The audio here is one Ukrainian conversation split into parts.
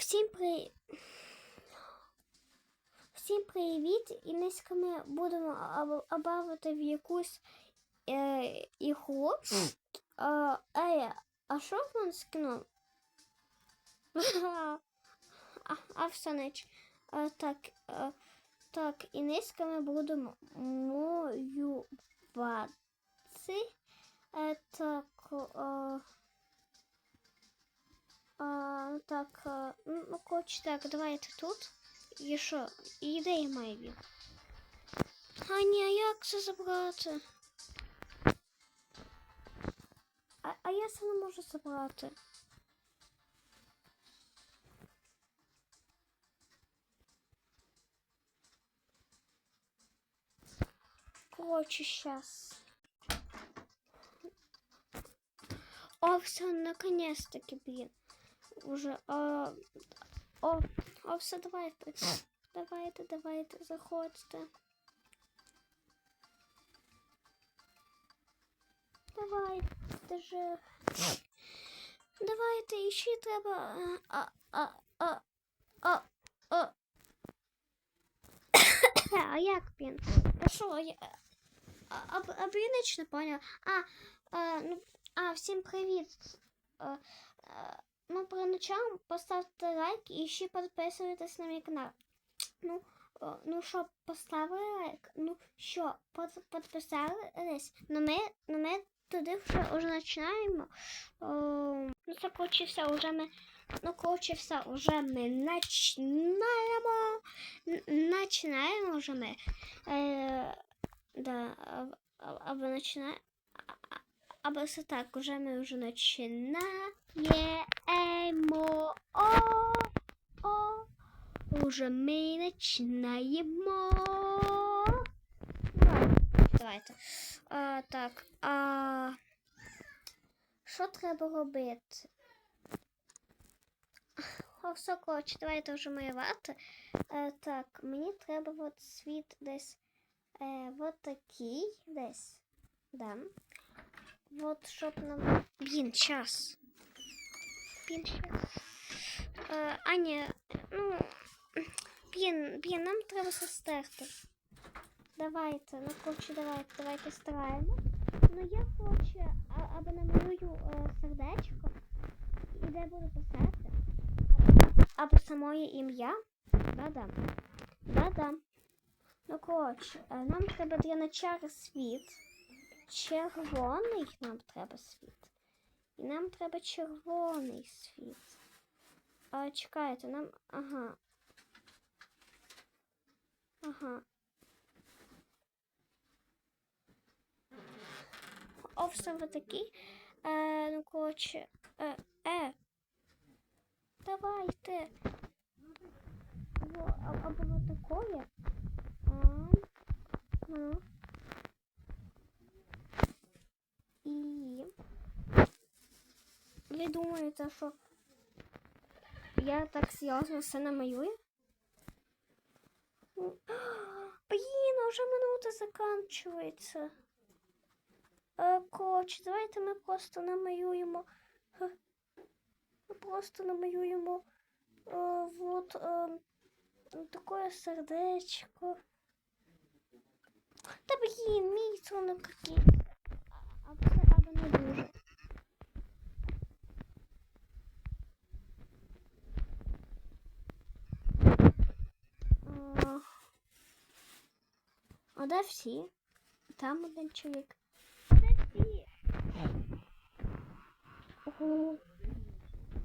Всім при... Всім привіт! І низько ми будемо обавити в якусь е, ігру. А, Ей, а що в мене скинув? А, все ніч. А, так, е, так, і низько ми будемо моювати. Е, так, е, а, так, е, ну, коротше, так, давайте тут. І що? І ідея має він. А ні, а як це забрати? А, а я це не можу забрати. Короче, сейчас. О, все, наконец-таки, блин. Уже, а, о, о, все, давайте. Давайте, давайте, заходьте. Давайте же. Давайте, і ще треба. А, а, а, а, а. А як він? А що? Я... А, а не поняв. А, а, ну, а, всім привіт. А, а, ну, про начало поставте лайк і ще підписуйтесь на мій канал. Ну, ну що, поставили лайк? Ну що, підписались? Ну ми, ну ми туди вже вже починаємо. Ну це коротше все, вже ми, ну коротше все, вже ми починаємо. Починаємо вже ми. Е, да, а, а, або починаємо. Або все так, уже ми вже починаємо. О, о, уже ми починаємо. Давайте. А, так. А, що треба робити? Коротше, давайте вже малювати. Е, так, мені треба от світ десь е, от такий десь. Да. Вот, щоб нам. Блін, час. Блін, час. Е, а, ні, ну. Блін, блін, нам треба состерти. Давайте, ну коротше, давайте, давайте стараємо. Ну я коротше, або намалюю е, сердечко, і де буду писати, або, самоє ім'я. Да-да. Да-да. Ну коротше, е, нам треба для начала світ. Червоний нам треба світ. І нам треба червоний світ. А, чекайте, нам. Ага. Ага. О, все ви такі. Е, ну, коротше. Е, е. Давайте. Во, або вот такое. А, ну. І ви думаєте, що я так серйозно все намалюю? Блін, уже минута закінчується. Е, Коротше, давайте ми просто намалюємо. е, Ми просто намалюємо е, вот е, таке сердечко. Та блін, мій сонок або не дуже. А, де всі? Там один чоловік. Де всі?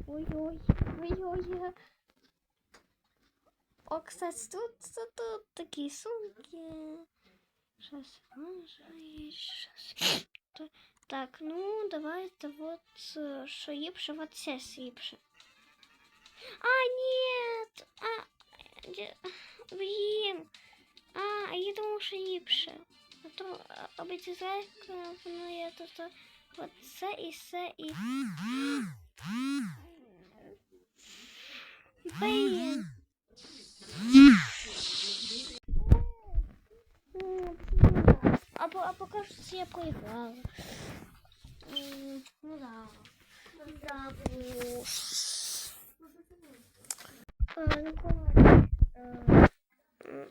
Ой-ой, ой-ой. О, кстати, тут, тут, тут такі сумки. Щас, може, Так, ну давайте вот що ліпше, вот це ліпше. А, нет! А, блін. А, я думав, що ліпше. А то обіцяйка, воно я тут вот це і це і. Блін. Ну, блін. Або, або кажуть, я проіграла. Ну да. Да. ну. ну коротше. е, м,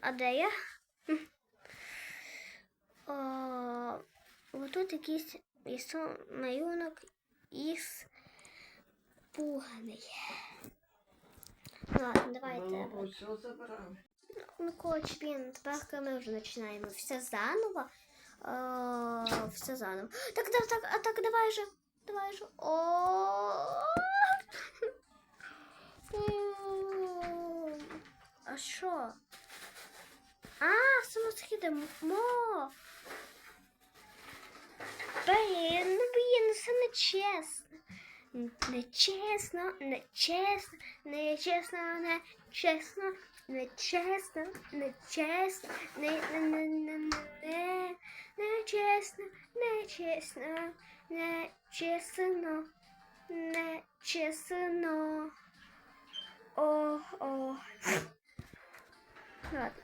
А де я? О, Отут якийсь малюнок із пуганий. Ладно, давайте. Ну, коротше, блін, тепер ми вже починаємо все заново. Е, все заново. Так, так, так, а так, давай же. Давай же. О. А що? А, самосхідимо. Мо. Блін, ну блін, це не чесно. Нечесно, нечесно, нечесно, нечесно, нечесно, нечесно, не, не, не, не, не, нечесно, нечесно, нечесно, нечесно. О, о. Ладно.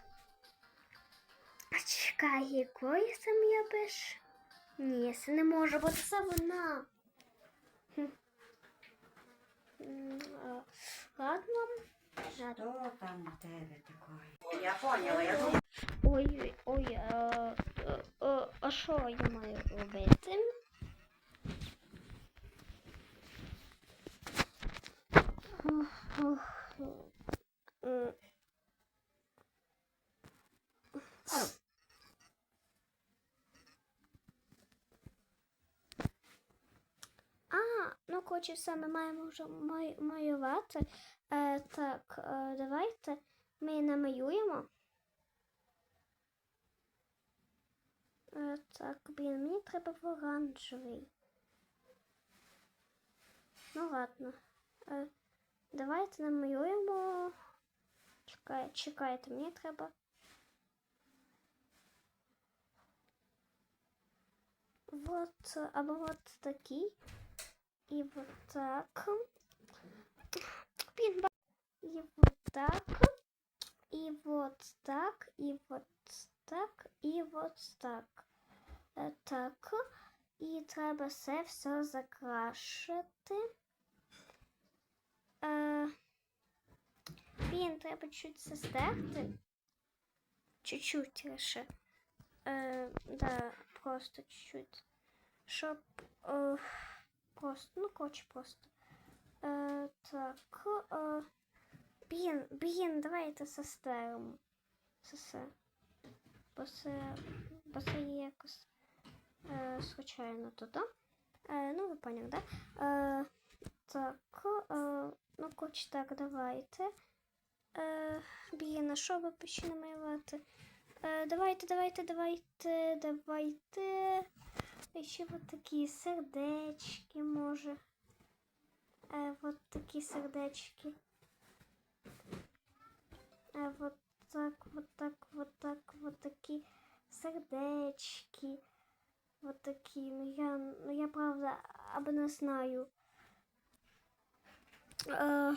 Чекай, якої сам я пишу? Ні, це не може бути це вона. Ладно. Що там у тебе таке? Я поняла, я думаю. Ой, ой, а що я маю робити? Коротше, все, ми маємо вже малювати. Е, так, е, давайте ми намалюємо. Е, так, блін, мені треба в оранжевий. Ну ладно. Е, давайте намалюємо. Чекай, чекайте, мені треба. Вот, або вот такий. І вот так. Ба- І вот так. І вот так. І вот так. І вот так. Е, Так. І треба все все закрашити. Е, Блін, треба чуть застерти. Чуть-чуть лише. Е, да, просто чуть-чуть. Щоб е, просто, ну, коротше, просто. Е, так. Е, блін, блін, давайте сестеримо. Це все. Бо це, бо це є якось е, случайно тут, да? Е, ну, ви поняли, да? Е, так, е, ну, коротше, так, давайте. Е, блін, а що ви почали малювати? Е, давайте, давайте, давайте, давайте. І ще от такі сердечки, може. Е, от такі сердечки. Е, вот так, вот так, вот так, вот такі сердечки. Вот такі. Ну я, ну я правда або не знаю. Е,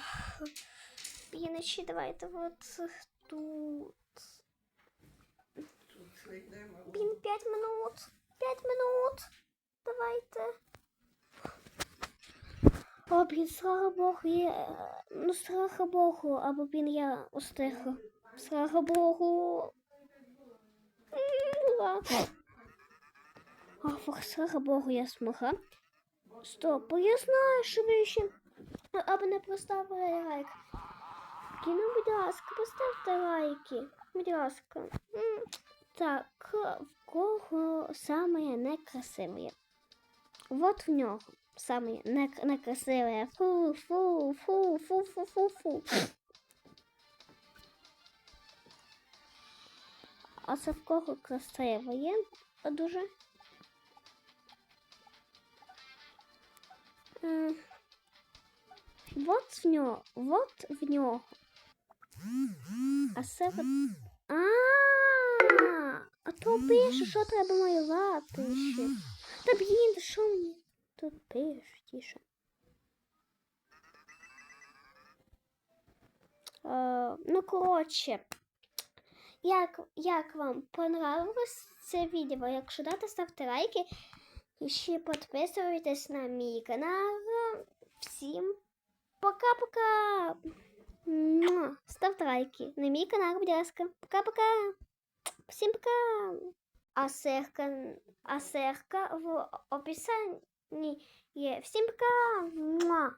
Блін, ще давайте от тут. Тут знайдемо. Блін, 5 минут. 5 минут. Давайте. О, блін, слава Богу, я... Ну, слава Богу, або, блін, я устигла. Слава Богу. Фух, слава Богу, я змогла. Стоп, я знаю, що ви ще або не поставили лайк. Ну, будь ласка, поставте лайки. Будь ласка. Так, в кого саме некрасиве? Вот в нього саме не- некрасиве. Фу, фу, фу, фу, фу, фу, фу. А це в кого красиве є дуже? Вот в нього, вот в нього. А це от... А, а то пише, що треба малювати ще. Та блін, що мені тут пише, тіше. Ну, коротше, як, як вам понравилось це відео? Якщо дати, ставте лайки і ще підписуйтесь на мій канал. Всім пока-пока! Ставте лайки. На мій канал, будь ласка. Пока-пока. Всім пока. А серка, а серка в описанні є. Пока. Муа.